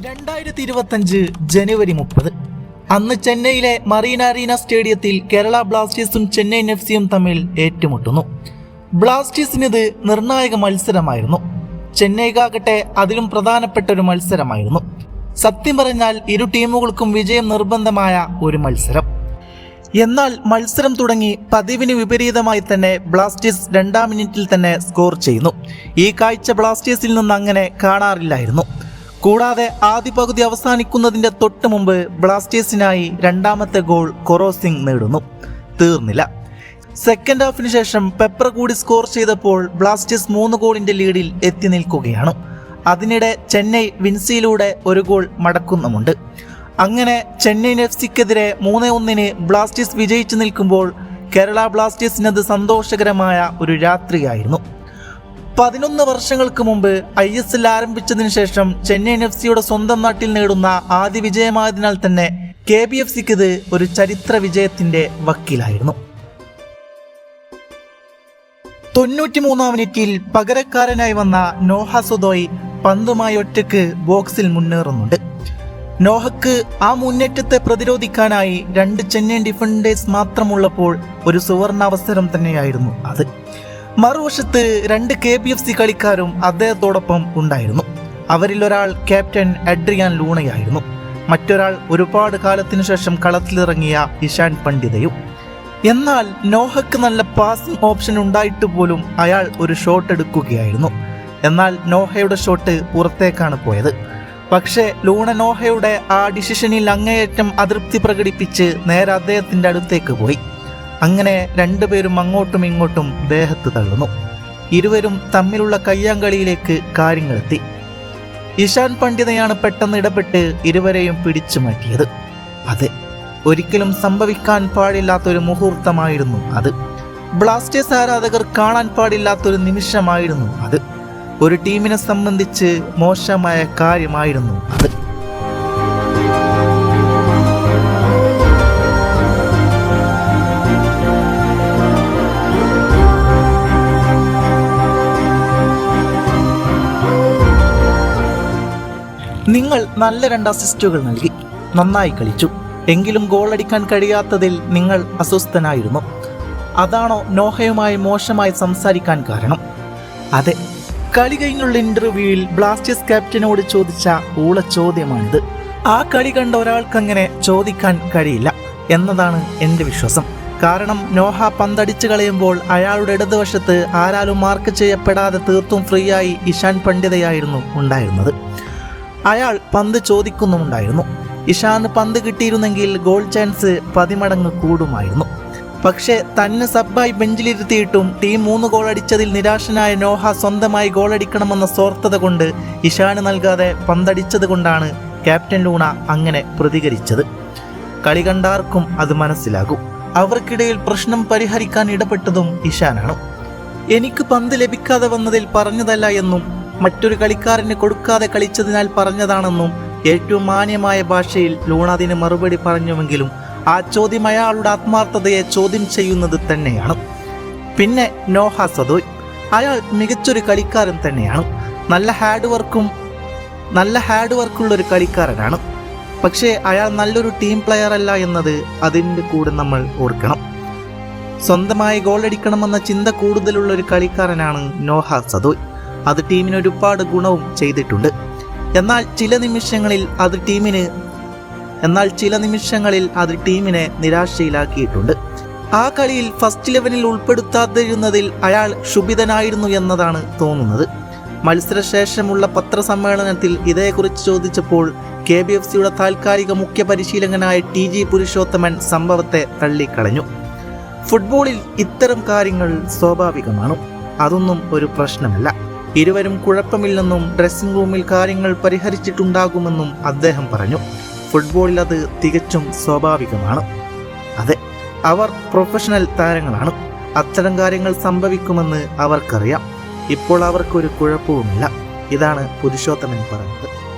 രണ്ടായിരത്തി ഇരുപത്തഞ്ച് ജനുവരി മുപ്പത്. അന്ന് ചെന്നൈയിലെ മറീന അറീന സ്റ്റേഡിയത്തിൽ കേരള ബ്ലാസ്റ്റേഴ്സും ചെന്നൈയിൻ എഫ് സിയും തമ്മിൽ ഏറ്റുമുട്ടുന്നു. ബ്ലാസ്റ്റേഴ്സിനിത് നിർണായക മത്സരമായിരുന്നു. ചെന്നൈക്കാകട്ടെ അതിലും പ്രധാനപ്പെട്ട ഒരു മത്സരമായിരുന്നു. സത്യം പറഞ്ഞാൽ ഇരു ടീമുകൾക്കും വിജയം നിർബന്ധമായ ഒരു മത്സരം. എന്നാൽ മത്സരം തുടങ്ങി പതിവിന് വിപരീതമായി തന്നെ ബ്ലാസ്റ്റേഴ്സ് രണ്ടാം മിനിറ്റിൽ തന്നെ സ്കോർ ചെയ്യുന്നു. ഈ കാഴ്ച ബ്ലാസ്റ്റേഴ്സിൽ നിന്ന് അങ്ങനെ കാണാറില്ലായിരുന്നു. കൂടാതെ ആദ്യ പകുതി അവസാനിക്കുന്നതിന്റെ തൊട്ട് മുമ്പ് ബ്ലാസ്റ്റേഴ്സിനായി രണ്ടാമത്തെ ഗോൾ കൊറോസിംഗ് നേടുന്നു. തീർന്നില്ല. സെക്കൻഡ് ഹാഫിന് ശേഷം പെപ്പർ കൂടി സ്കോർ ചെയ്തപ്പോൾ ബ്ലാസ്റ്റേഴ്സ് മൂന്ന് ഗോളിന്റെ ലീഡിൽ എത്തി നിൽക്കുകയാണ്. അതിനിടെ ചെന്നൈ വിൻസിയിലൂടെ ഒരു ഗോൾ മടക്കുന്നുമുണ്ട്. അങ്ങനെ ചെന്നൈ എഫ് സിക്കെതിരെ മൂന്ന് ഒന്നിന് ബ്ലാസ്റ്റേഴ്സ് വിജയിച്ചു നിൽക്കുമ്പോൾ കേരള ബ്ലാസ്റ്റേഴ്സിനത് സന്തോഷകരമായ ഒരു രാത്രിയായിരുന്നു. പതിനൊന്ന് വർഷങ്ങൾക്ക് മുമ്പ് ഐ എസ് എൽ ആരംഭിച്ചതിനു ശേഷം ചെന്നൈയിൻ എഫ് സിയുടെ സ്വന്തം നാട്ടിൽ നേടുന്ന ആദ്യ വിജയമായതിനാൽ തന്നെ കെ ബി എഫ് സിക്ക് ഇത് ഒരു ചരിത്ര വിജയത്തിന്റെ വക്കീലായിരുന്നു. തൊണ്ണൂറ്റിമൂന്നാം മിനിറ്റിൽ പകരക്കാരനായി വന്ന നോഹ സുദോയ് പന്തുമായി ഒറ്റയ്ക്ക് ബോക്സിൽ മുന്നേറുന്നുണ്ട്. നോഹക്ക് ആ മുന്നേറ്റത്തെ പ്രതിരോധിക്കാനായി രണ്ട് ചെന്നൈ ഡിഫൻഡേഴ്സ് മാത്രമുള്ളപ്പോൾ ഒരു സുവർണ അവസരം തന്നെയായിരുന്നു അത്. മറുവശത്ത് രണ്ട് കെ പി എഫ് സി കളിക്കാരും അദ്ദേഹത്തോടൊപ്പം ഉണ്ടായിരുന്നു. അവരിൽ ഒരാൾ ക്യാപ്റ്റൻ അഡ്രിയാൻ ലൂണയായിരുന്നു. മറ്റൊരാൾ ഒരുപാട് കാലത്തിനു ശേഷം കളത്തിലിറങ്ങിയ ഇഷാൻ പണ്ഡിതയും. എന്നാൽ നോഹക്ക് നല്ല പാസിംഗ് ഓപ്ഷൻ ഉണ്ടായിട്ട് പോലും അയാൾ ഒരു ഷോട്ട് എടുക്കുകയായിരുന്നു. എന്നാൽ നോഹയുടെ ഷോട്ട് പുറത്തേക്കാണ് പോയത്. പക്ഷേ ലൂണ നോഹയുടെ ആ ഡിസിഷനിൽ അങ്ങേയറ്റം അതൃപ്തി പ്രകടിപ്പിച്ച് നേരെ അദ്ദേഹത്തിന്റെ അടുത്തേക്ക് പോയി. അങ്ങനെ രണ്ടുപേരും അങ്ങോട്ടും ഇങ്ങോട്ടും ദേഹത്ത് തള്ളുന്നു. ഇരുവരും തമ്മിലുള്ള കയ്യാങ്കളിയിലേക്ക് കാര്യങ്ങളെത്തി. ഇഷാൻ പണ്ഡിതയാണ് പെട്ടെന്ന് ഇടപെട്ട് ഇരുവരെയും പിടിച്ചു മാറ്റിയത്. അതെ ഒരിക്കലും സംഭവിക്കാൻ പാടില്ലാത്തൊരു മുഹൂർത്തമായിരുന്നു അത്. ബ്ലാസ്റ്റേഴ്സ് ആരാധകർ കാണാൻ പാടില്ലാത്തൊരു നിമിഷമായിരുന്നു അത്. ഒരു ടീമിനെ സംബന്ധിച്ച് മോശമായ കാര്യമായിരുന്നു അത്. നിങ്ങൾ നല്ല രണ്ട് അസിസ്റ്റുകൾ നൽകി. നന്നായി കളിച്ചു. എങ്കിലും ഗോൾ അടിക്കാൻ കഴിയാത്തതിൽ നിങ്ങൾ അസ്വസ്ഥനായിരുന്നു. അതാണോ നോഹയുമായി മോശമായി സംസാരിക്കാൻ കാരണം? അതെ. കളി കഴിഞ്ഞുള്ള ഇന്റർവ്യൂവിൽ ബ്ലാസ്റ്റേഴ്സ് ക്യാപ്റ്റനോട് ചോദിച്ച ഊള ചോദ്യമാണിത്. ആ കളി കണ്ട ഒരാൾക്കങ്ങനെ ചോദിക്കാൻ കഴിയില്ല എന്നതാണ് എന്റെ വിശ്വാസം. കാരണം നോഹ പന്തടിച്ചു കളയുമ്പോൾ അയാളുടെ ഇടതുവശത്ത് ആരാലും മാർക്ക് ചെയ്യപ്പെടാതെ തീർത്തും ഫ്രീയായി ഇഷാൻ പണ്ഡിതയായിരുന്നു ഉണ്ടായിരുന്നത്. അയാൾ പന്ത് ചോദിക്കുന്നുമുണ്ടായിരുന്നു. ഇഷാന് പന്ത് കിട്ടിയിരുന്നെങ്കിൽ ഗോൾ ചാൻസ് പതിമടങ്ങ് കൂടുമായിരുന്നു. പക്ഷേ തന്നെ സബ്ബായി ബെഞ്ചിലിരുത്തിയിട്ടും ടീം മൂന്ന് ഗോൾ അടിച്ചതിൽ നിരാശനായ നോഹ സ്വന്തമായി ഗോളടിക്കണമെന്ന സ്വാർത്ഥത കൊണ്ട് ഇഷാന് നൽകാതെ പന്തടിച്ചത് കൊണ്ടാണ് ക്യാപ്റ്റൻ ലൂണ അങ്ങനെ പ്രതികരിച്ചത്. കളി കണ്ടാർക്കും അത് മനസ്സിലാകും. അവർക്കിടയിൽ പ്രശ്നം പരിഹരിക്കാൻ ഇടപെട്ടതും ഇഷാനാണ്. എനിക്ക് പന്ത് ലഭിക്കാതെ വന്നതിൽ പറഞ്ഞതല്ല എന്നും മറ്റൊരു കളിക്കാരന് കൊടുക്കാതെ കളിച്ചതിനാൽ പറഞ്ഞതാണെന്നും ഏറ്റവും മാന്യമായ ഭാഷയിൽ ലൂണ അതിന് മറുപടി പറഞ്ഞുവെങ്കിലും ആ ചോദ്യം അയാളുടെ ആത്മാർത്ഥതയെ ചോദ്യം ചെയ്യുന്നത് തന്നെയാണ്. പിന്നെ നോഹ സദോയ്. അയാൾ മികച്ചൊരു കളിക്കാരൻ തന്നെയാണ്. നല്ല ഹാർഡ് വർക്കും നല്ല ഹാർഡ് വർക്കുള്ള ഒരു കളിക്കാരനാണ്. പക്ഷേ അയാൾ നല്ലൊരു ടീം പ്ലെയർ അല്ല എന്നത് അതിന്റെ കൂടെ നമ്മൾ ഓർക്കണം. സ്വന്തമായി ഗോൾ അടിക്കണമെന്ന ചിന്ത കൂടുതലുള്ള ഒരു കളിക്കാരനാണ് നോഹ സദോയ്. അത് ടീമിന് ഒരുപാട് ഗുണവും ചെയ്തിട്ടുണ്ട്. എന്നാൽ ചില നിമിഷങ്ങളിൽ അത് ടീമിന് എന്നാൽ ചില നിമിഷങ്ങളിൽ അത് ടീമിനെ നിരാശയിലാക്കിയിട്ടുണ്ട്. ആ കളിയിൽ ഫസ്റ്റ് ഇലവനിൽ ഉൾപ്പെടുത്താതിരുന്നതിൽ അയാൾ ക്ഷുഭിതനായിരുന്നു എന്നതാണ് തോന്നുന്നത്. മത്സരശേഷമുള്ള പത്രസമ്മേളനത്തിൽ ഇതേക്കുറിച്ച് ചോദിച്ചപ്പോൾ കെ ബി എഫ് സിയുടെ താൽക്കാലിക മുഖ്യ പരിശീലകനായ ടി ജി പുരുഷോത്തമൻ സംഭവത്തെ തള്ളിക്കളഞ്ഞു. ഫുട്ബോളിൽ ഇത്തരം കാര്യങ്ങൾ സ്വാഭാവികമാണ്. അതൊന്നും ഒരു പ്രശ്നമല്ല. ഇരുവരും കുഴപ്പമില്ലെന്നും ഡ്രസ്സിംഗ് റൂമിൽ കാര്യങ്ങൾ പരിഹരിച്ചിട്ടുണ്ടാകുമെന്നും അദ്ദേഹം പറഞ്ഞു. ഫുട്ബോളിൽ അത് തികച്ചും സ്വാഭാവികമാണ്. അതെ അവർ പ്രൊഫഷണൽ താരങ്ങളാണ്. അത്തരം കാര്യങ്ങൾ സംഭവിക്കുമെന്ന് അവർക്കറിയാം. ഇപ്പോൾ അവർക്കൊരു കുഴപ്പവുമില്ല. ഇതാണ് പുരുഷോത്തമൻ പറഞ്ഞത്